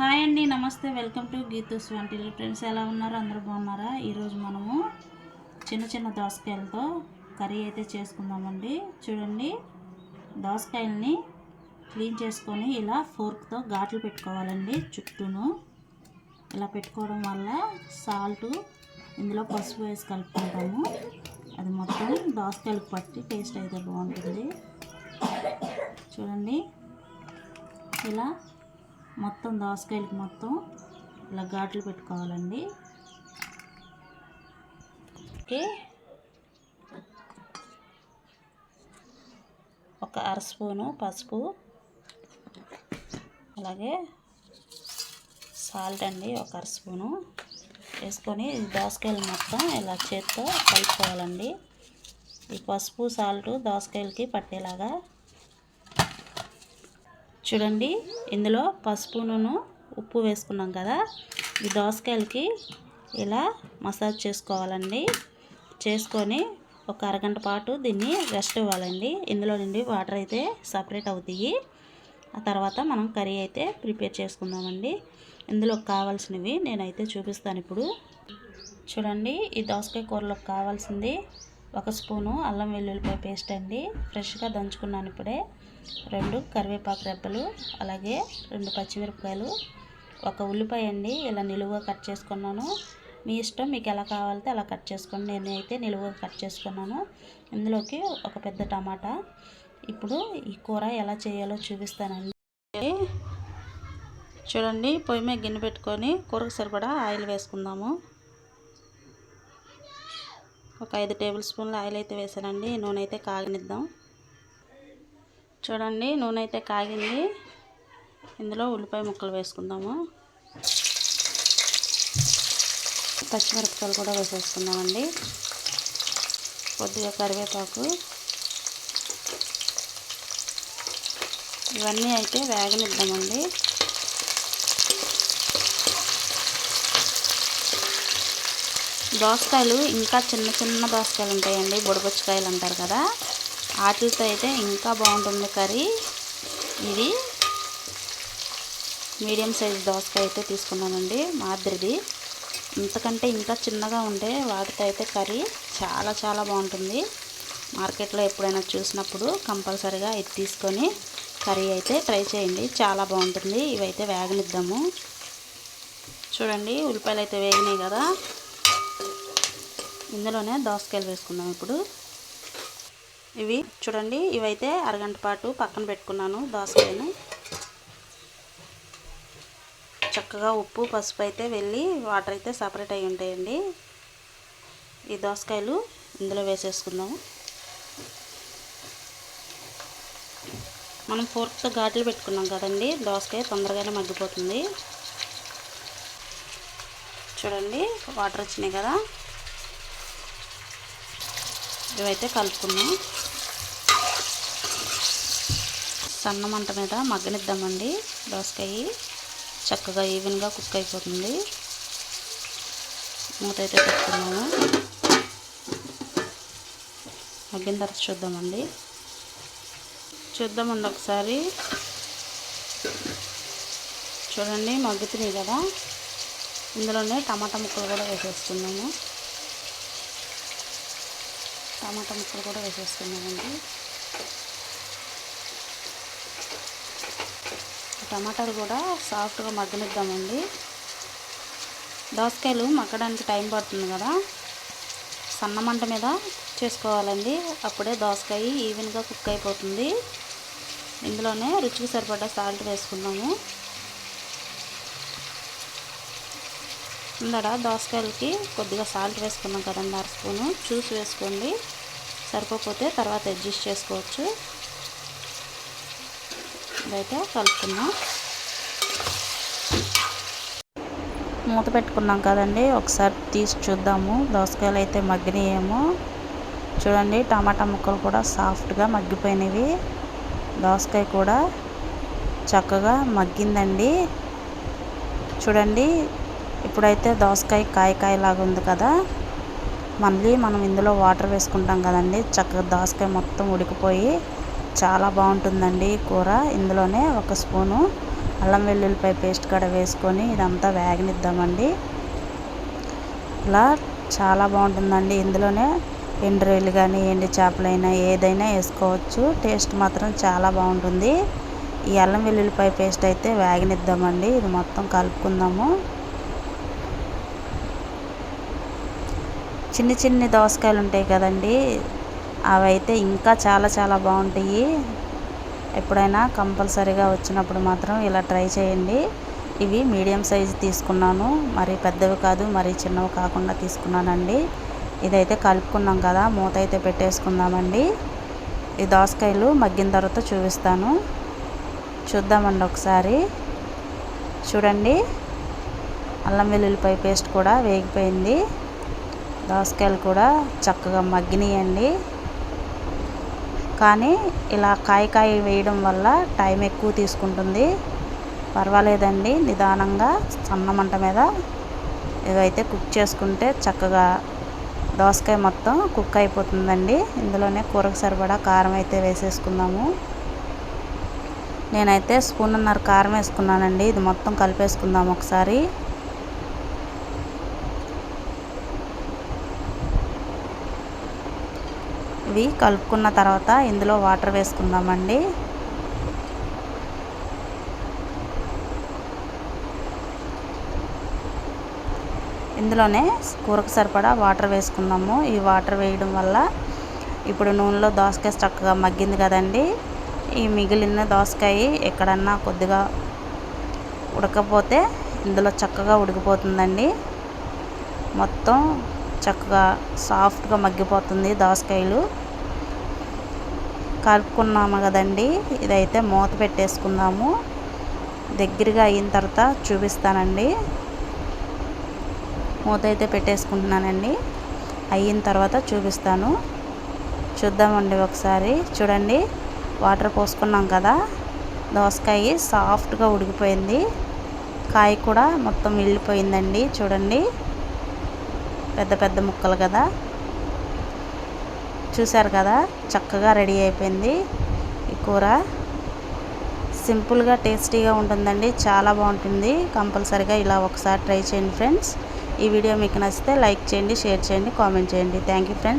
Hi అండి నమస్తే welcome to Geethu's వంటిల్ ఫ్రెండ్స్ ఎలా ఉన్నారు? అందరూ బాగున్నారా? ఈరోజు మనము చిన్న చిన్న దోసకాయలతో కర్రీ అయితే చేసుకుందామండి. చూడండి దోసకాయల్ని క్లీన్ చేసుకొని ఇలా ఫోర్క్తో ఘాట్లు పెట్టుకోవాలండి చుట్టూను. ఇలా పెట్టుకోవడం వల్ల సాల్ట్ ఇందులో పసుపు వేసి కలుపుకుంటాము. అది మొత్తం దోసకాయలకు పట్టి టేస్ట్ అయితే బాగుంటుంది. చూడండి ఇలా మొత్తం దోసకాయలకి మొత్తం ఇలా ఘాట్లు పెట్టుకోవాలండి. ఓకే. ఒక అర స్పూను పసుపు. అలాగే సాల్ట్ అండి ఒక అర స్పూను. వేసుకొని ఈ దోసకాయలు మొత్తం ఇలా చేత్తో కలుపుకోవాలండి. ఈ పసుపు సాల్ట్ దోసకాయలకి పట్టేలాగా చూడండి ఇందులో పసుపు నూనె ఉప్పు వేసుకున్నాం కదా. ఈ దోసకాయలకి ఇలా మసాజ్ చేసుకోవాలండి. చేసుకొని ఒక అరగంట పాటు దీన్ని రెస్ట్ ఇవ్వాలండి. ఇందులో నుండి వాటర్ అయితే సపరేట్ అవుతాయి. ఆ తర్వాత మనం కర్రీ అయితే ప్రిపేర్ చేసుకుందామండి. ఇందులో కావాల్సినవి నేనైతే చూపిస్తాను ఇప్పుడు. చూడండి ఈ దోసకాయ కూరలోకి కావాల్సింది ఒక స్పూను అల్లం వెల్లుల్లిపాయ పేస్ట్ అండి. ఫ్రెష్గా దంచుకున్నాను ఇప్పుడే. రెండు కరివేపాకు రెబ్బలు అలాగే రెండు పచ్చిమిరపకాయలు. ఒక ఉల్లిపాయ అండి ఇలా నిలువుగా కట్ చేసుకున్నాను. మీ ఇష్టం మీకు ఎలా కావాలితే అలా కట్ చేసుకోండి. నేను అయితే నిలువుగా కట్ చేసుకున్నాను. ఇందులోకి ఒక పెద్ద టమాటా. ఇప్పుడు ఈ కూర ఎలా చేయాలో చూపిస్తానండి. చూడండి పొయ్యి మీద గిన్నె పెట్టుకొని కూరకు సరిపడా ఆయిల్ వేసుకుందాము. ఒక ఐదు టేబుల్ స్పూన్ల ఆయిల్ అయితే వేసానండి నూనె అయితే కాగనిద్దాం. చూడండి నూనె అయితే కాగింది. ఇందులో ఉల్లిపాయ ముక్కలు వేసుకుందాము. పచ్చిమిరపకాయలు కూడా వేసేసుకుందామండి. కొద్దిగా కరివేపాకు. ఇవన్నీ అయితే వేగనిద్దామండి. దోసకాయలు ఇంకా చిన్న చిన్న దోసకాయలు ఉంటాయండి బుడబుచ్చకాయలు అంటారు కదా. వాటితో అయితే ఇంకా బాగుంటుంది కర్రీ. ఇది మీడియం సైజ్ దోసకాయ అయితే తీసుకున్నానండి మాదిరిది. ఇంతకంటే ఇంకా చిన్నగా ఉండే వాటితో అయితే కర్రీ చాలా చాలా బాగుంటుంది. మార్కెట్లో ఎప్పుడైనా చూసినప్పుడు కంపల్సరీగా ఇది తీసుకొని కర్రీ అయితే ట్రై చేయండి చాలా బాగుంటుంది. ఇవైతే వేగనిద్దాము. చూడండి ఉల్లిపాయలు అయితే వేగినాయి కదా. ఇందులోనే దోసకాయలు వేసుకుందాం ఇప్పుడు. ఇవి చూడండి ఇవైతే అరగంట పాటు పక్కన పెట్టుకున్నాను దోసకాయను. చక్కగా ఉప్పు పసుపు అయితే వెళ్ళి వాటర్ అయితే సపరేట్ అయి ఉంటాయండి. ఈ దోసకాయలు ఇందులో వేసేసుకుందాము. మనం ఫోర్క్తో ఘాట్లు పెట్టుకున్నాం కదండి దోసకాయ తొందరగానే మగ్గిపోతుంది. చూడండి వాటర్ వచ్చినాయి కదా. ఇవైతే కలుపుకున్నాం. సన్న మంట మీద మగ్గనిద్దామండి. దోసకాయ చక్కగా ఈవెన్గా కుక్ అయిపోతుంది. మూత అయితే పెట్టుకున్నాము. మగ్గిన తర్వాత చూద్దామండి. చూద్దామండి ఒకసారి. చూడండి మగ్గుతున్నాయి కదా. ఇందులోనే టమాటా ముక్కలు కూడా వేసేస్తున్నాము. టమాటా ముక్కలు కూడా వేసేసుకున్నామండి టమాటాలు కూడా సాఫ్ట్గా మగ్గనిద్దామండి. దోసకాయలు మగ్గడానికి టైం పడుతుంది కదా. సన్న మంట మీద చేసుకోవాలండి. అప్పుడే దోసకాయ ఈవెన్గా కుక్ అయిపోతుంది. ఇందులోనే రుచికి సరిపడ్డ సాల్ట్ వేసుకున్నాము. ఇందడ దోసకాయలకి కొద్దిగా సాల్ట్ వేసుకున్నాం కదండి అర స్పూను. చూసి వేసుకోండి. సరిపోతే తర్వాత అడ్జస్ట్ చేసుకోవచ్చు. ఇదైతే కలుపుకున్నాం మూత పెట్టుకున్నాం కదండి ఒకసారి తీసి చూద్దాము. దోసకాయలు అయితే మగ్గినాయేమో. చూడండి టమాటా ముక్కలు కూడా సాఫ్ట్గా మగ్గిపోయినవి. దోసకాయ కూడా చక్కగా మగ్గిందండి. చూడండి ఇప్పుడైతే దోసకాయ కాయ కాయలాగా ఉంది కదా. మళ్ళీ మనం ఇందులో వాటర్ వేసుకుంటాం కదండి. చక్కగా దోసకాయ మొత్తం ఉడికిపోయి చాలా బాగుంటుందండి కూర. ఇందులోనే ఒక స్పూను అల్లం వెల్లుల్లిపాయ పేస్ట్ కూడా వేసుకొని ఇదంతా వేగనిద్దామండి. ఇలా చాలా బాగుంటుందండి. ఇందులోనే ఎండు కానీ ఎండి చేపలైనా ఏదైనా వేసుకోవచ్చు. టేస్ట్ మాత్రం చాలా బాగుంటుంది. ఈ అల్లం వెల్లుల్లిపాయ పేస్ట్ అయితే వేగనిద్దామండి. ఇది మొత్తం కలుపుకుందాము. చిన్ని చిన్ని దోసకాయలు ఉంటాయి కదండి అవైతే ఇంకా చాలా చాలా బాగుంటాయి. ఎప్పుడైనా కంపల్సరీగా వచ్చినప్పుడు మాత్రం ఇలా ట్రై చేయండి. ఇవి మీడియం సైజు తీసుకున్నాను మరి పెద్దవి కాదు మరి చిన్నవి కాకుండా తీసుకున్నానండి. ఇదైతే కలుపుకున్నాం కదా మూత అయితే పెట్టేసుకుందామండి. ఈ దోసకాయలు మగ్గిన తర్వాత చూపిస్తాను. చూద్దామండి ఒకసారి. చూడండి అల్లం వెల్లుల్లిపాయ పేస్ట్ కూడా వేగిపోయింది. దోసకాయలు కూడా చక్కగా మగ్గినాయండి. కానీ ఇలా కాయ కాయ వేయడం వల్ల టైం ఎక్కువ తీసుకుంటుంది. పర్వాలేదండి నిదానంగా సన్న మంట మీద ఇవైతే కుక్ చేసుకుంటే చక్కగా దోసకాయ మొత్తం కుక్ అయిపోతుందండి. ఇందులోనే కూరకు సరిపడా కారం అయితే వేసేసుకుందాము. నేనైతే స్పూన్నర కారం వేసుకున్నానండి. ఇది మొత్తం కలిపేసుకుందాం ఒకసారి. ఇవి కలుపుకున్న తర్వాత ఇందులో వాటర్ వేసుకుందామండి. ఇందులోనే కూరకు సరిపడా వాటర్ వేసుకుందాము ఈ వాటర్ వేయడం వల్ల ఇప్పుడు నూనెలో దోసకాయ చక్కగా మగ్గింది కదండి. ఈ మిగిలిన దోసకాయ ఎక్కడన్నా కొద్దిగా ఉడకపోతే ఇందులో చక్కగా ఉడికిపోతుందండి. మొత్తం చక్కగా సాఫ్ట్గా మగ్గిపోతుంది దోసకాయలు. కలుపుకున్నాము కదండి. ఇదైతే మూత పెట్టేసుకుందాము. దగ్గరగా అయిన తర్వాత చూపిస్తానండి. మూత అయితే పెట్టేసుకుంటున్నానండి. అయిన తర్వాత చూపిస్తాను. చూద్దామండి ఒకసారి. చూడండి వాటర్ పోసుకున్నాం కదా. దోసకాయ సాఫ్ట్గా ఉడికిపోయింది. కాయ కూడా మొత్తం వెళ్ళిపోయిందండి చూడండి పెద్ద పెద్ద ముక్కలు కదా. చూసారు కదా చక్కగా రెడీ అయిపోయింది ఈ కూర. సింపుల్గా టేస్టీగా ఉంటుందండి. చాలా బాగుంటుంది. కంపల్సరిగా ఇలా ఒకసారి ట్రై చేయండి ఫ్రెండ్స్. ఈ వీడియో మీకు నచ్చితే లైక్ చేయండి షేర్ చేయండి కామెంట్ చేయండి. Thank you friends.